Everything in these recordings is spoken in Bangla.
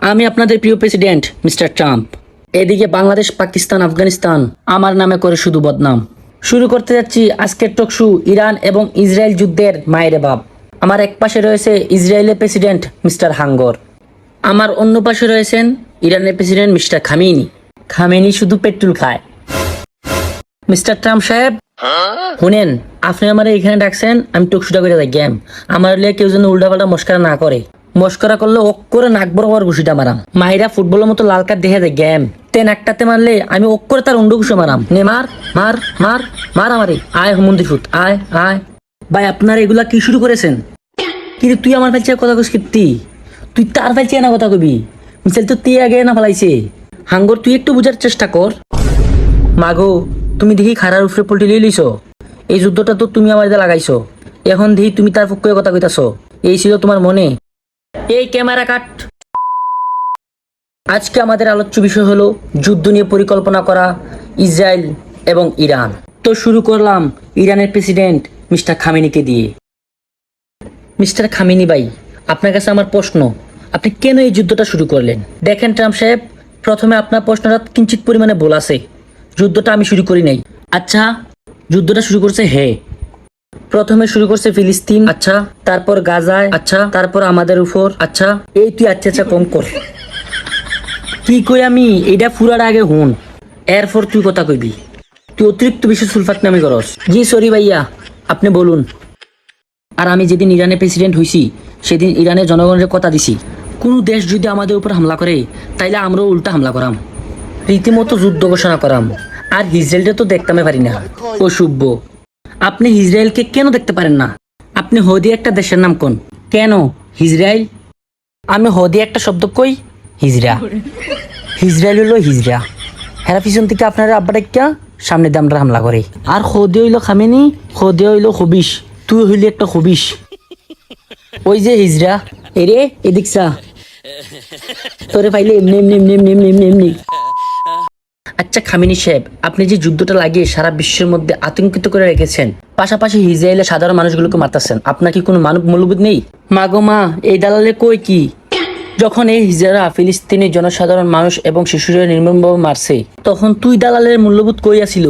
আমি আপনাদের প্রিয় প্রেসিডেন্ট, মিস্টার ট্রাম্প। এদিকে বাংলাদেশ, পাকিস্তান, আফগানিস্তান, আমার নামে করে শুধু বদনাম। শুরু করতে যাচ্ছি আজকের টকশু ইরান এবং ইসরায়েল যুদ্ধের মায়ের বাপ। আমার এক পাশে রয়েছে ইসরায়েলের প্রেসিডেন্ট, মিস্টার হাঙ্গর। আমার অন্য পাশে রয়েছেন ইরানের প্রেসিডেন্ট, মিস্টার খামিনি খামেনি শুধু পেট্রোল খায়। মিস্টার ট্রাম্প সাহেব, শুনেন, আপনি আমার এখানে ডাকছেন, আমি টুকসুটা করে গেম আমার লিয়ে কেউ যেন উল্টাপাল্টা মস্করা না করে। মস্করা করলে ওক করে নাক বরাবর ঘুষিটা মারাম। মাহিরা ফুটবলের মতো লাল কার্ড দেখে দেয় গেম তে নাকটাতে মারলে আমি ওক করে তার উন্ডু ঘুষে মারাম। নে মার মার মার মার আমারে। আয় মন্দির ফুট আয় আয়। ভাই, আপনার এগুলা কি শুরু করেছেন? কিন্তু তুই আমার ফেলছে কথা কইস কীর্তি তুই তার ফেলছে না কথা কবি? মিসাইল তো তুই আগে না ফেলাইছে। হাঙ্গর, তুই একটু বুঝার চেষ্টা কর। মাগো, তুমি দেখি খারার উপরে পল্টি লিয়ে লিছ এই যুদ্ধটা তো তুমি আমার লাগাইছো। এখন দেখি তুমি তার পক্ষে কথা কইতাছো। এই ছিল তোমার মনে। এই ক্যামেরা কাট। আজকে আমাদের আলোচ্য বিষয় হলো যুদ্ধ নিয়ে পরিকল্পনা করা ইসরায়েল এবং ইরান। তো শুরু করলাম ইরানের প্রেসিডেন্ট মিস্টার খামেনিকে দিয়ে। মিস্টার খামিনি ভাই, আপনার কাছে আমার প্রশ্ন, আপনি কেন এই যুদ্ধটা শুরু করলেন? দেখেন ট্রাম্প সাহেব, প্রথমে আপনার প্রশ্নটা কিঞ্চিত পরিমাণে ভুল আছে। যুদ্ধটা আমি শুরু করি নাই। আচ্ছা যুদ্ধটা শুরু করছে হে। প্রথমে শুরু করছে ফিলিস্তিন আচ্ছা। তারপর গাজায় আচ্ছা। তারপর আমাদের উপর। আচ্ছা। এই তুই আচ্ছা আচ্ছা কম কর। কি কই আমি? এটা ফুরার আগে হুন। এরপর তুই কথা কইবি। তুই অতিরিক্ত বেশি সুলফাত নামে করস। জি সরি ভাইয়া। আপনি বলুন। আর আমি যেদিন ইরানের প্রেসিডেন্ট হইছি সেদিন ইরানের জনগণের কথা দিছি। কোনো দেশ যদি আমাদের উপর হামলা করে তাইলে আমরাও উল্টা হামলা করাম। রীতিমতো যুদ্ধ ঘোষণা করাম। আর ইসরায়েলটা তো দেখতামে পারি না। অসুভ্য। আপনি ইসরায়েলকে কেন দেখতে পারেন না? আপনি হদি একটা দেশের নাম কোন? কেন? ইসরায়েল আমি হদি একটা শব্দ কই? হিজরা। ইসরায়েল হলো হিজরা। হেরা পিছন থেকে আপনার আব্বাটা কা সামনে দিয়ে আমরা হামলা করে। আর হদি হইল খামেনি, হদি হইল হবিস তুই হইলি একটা হবিস ওই যে হিজরা। এরে, এদিক চা। তোরে পাইলে এমনি এমনি এমনি এমনি এমনি এমনি। আচ্ছা খামিনি সাহেব, আপনি যে যুদ্ধটা লাগিয়ে সারা বিশ্বের মধ্যে আতঙ্কিত করে রেখেছেন, পাশাপাশি ইসরায়েলের সাধারণ মানুষগুলোকে মারতেছেন, আপনার কি কোনো মানব মূল্যবোধ নেই? মা গো মা, এই দালালে কই কি? যখন এই হিজরা ফিলিস্তিনি জনসাধারণ মানুষ এবং শিশুরা নির্মমভাবে মারছে, তখন তুই দালালের মূল্যবোধ কই আসিল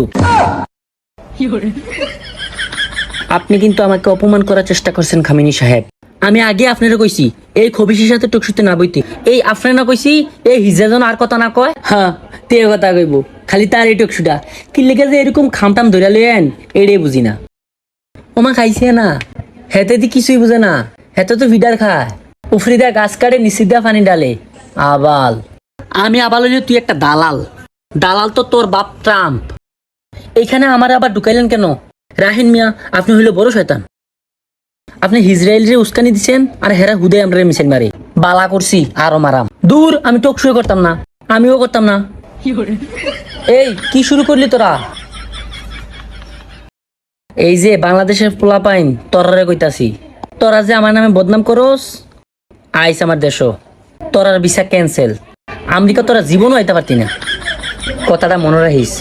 আপনি কিন্তু আমাকে অপমান করার চেষ্টা করছেন, খামিনি সাহেব। আমি আগে আপনারা কইছি, এই খবিসের সাথে টকশুতে না বইতে। এই আপনারা কইছি, এই হিজা যেন আর কথা না কয়? হ্যাঁ তে কথা কইব। খালি তার এই টকশুটা কি লেগে যে এরকম খামটাম ধরে লইয়েন এড়ে বুঝি না। ওমা খাইছে না। হেতে দি কিছুই বুঝে না। হেতে তো ভিডার খায়। উফরিদা গাছ কাটে নিষিদ্ধা পানি ডালে আবাল। আমি আবাল হইলে তুই একটা দালাল। দালাল তো তোর বাপ ট্রাম্প। এইখানে আমার আবার ঢুকাইলেন কেন? রাহিন মিয়া, আপনি হইল বড় শয়তান। আপনি ইসরায়েলের উস্কানি দিছেন, আর হেরা হুদে আমরা মিশাইল মারে। বালা করছি আরও মারাম দূর, আমি টক শুয়ে করতাম না। আমিও করতাম না। এই, কি শুরু করলি তোরা? এই যে, বাংলাদেশের পোলা পাইন তোরারে কইতাছি। তোরা যে আমার নামে বদনাম করস, আইস আমার দেশ তোরার ভিসা ক্যান্সেল আমেরিকা তোরা জীবনও আইতে পারতি না। কথাটা মনে রাখিস।